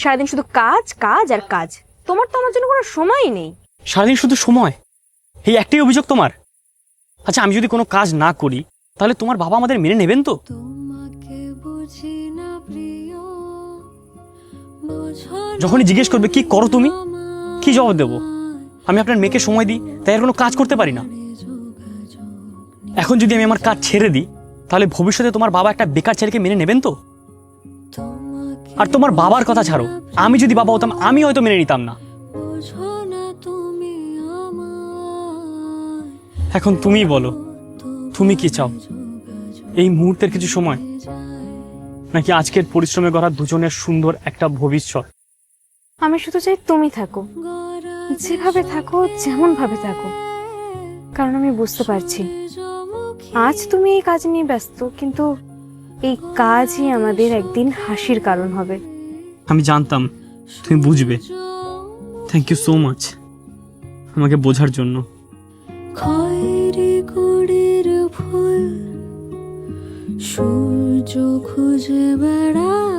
সারাদিন শুধু কাজ কাজ আর কাজ। তোমার তো আমার জন্য কোনো সময়ই নেই। সারাদিন শুধু সময়? এই একটাই অভিযোগ তোমার? আচ্ছা আমি যদি কোনো কাজ না করি তাহলে তোমার বাবা আমাদের মেনে নেবেন তো? যখনই জিজ্ঞেস করবে কি করো তুমি? কি জবাব দেবো? আমি আপনার মেয়েকে সময় দিই তাই আর কোনো কাজ করতে পারি না। এখন যদি আমি আমার কাজ ছেড়ে দিই তাহলে ভবিষ্যতে তোমার বাবা একটা বেকার ছেলেকে মেনে নেবেন তো? আর তোমার বাবার কথা ছাড়ো। আমি যদি বাবা হতাম আমি হয়তো মেনে নিতাম না। তুমি এখন তুমিই বলো তুমি কি চাও? এই মুহূর্তের কিছু সময়? নাকি আজকের পরিশ্রমে গড়া দুজনের সুন্দর একটা ভবিষ্যৎ? আমি শুধু চাই তুমি থাকো। যেভাবে থাকো যেমন ভাবে থাকো। কারণ আমি বুঝতে পারছি। আজ তুমি এই কাজ নিয়ে ব্যস্ত কিন্তু এই কাজই আমাদের একদিন হাসির কারণ হবে। আমি জানতাম তুমি বুঝবে। থ্যাংক ইউ সো মাচ আমাকে বোঝার জন্য। খয়েরি গুড়ের ফুল সূর্য খুঁজে বেড়ায়।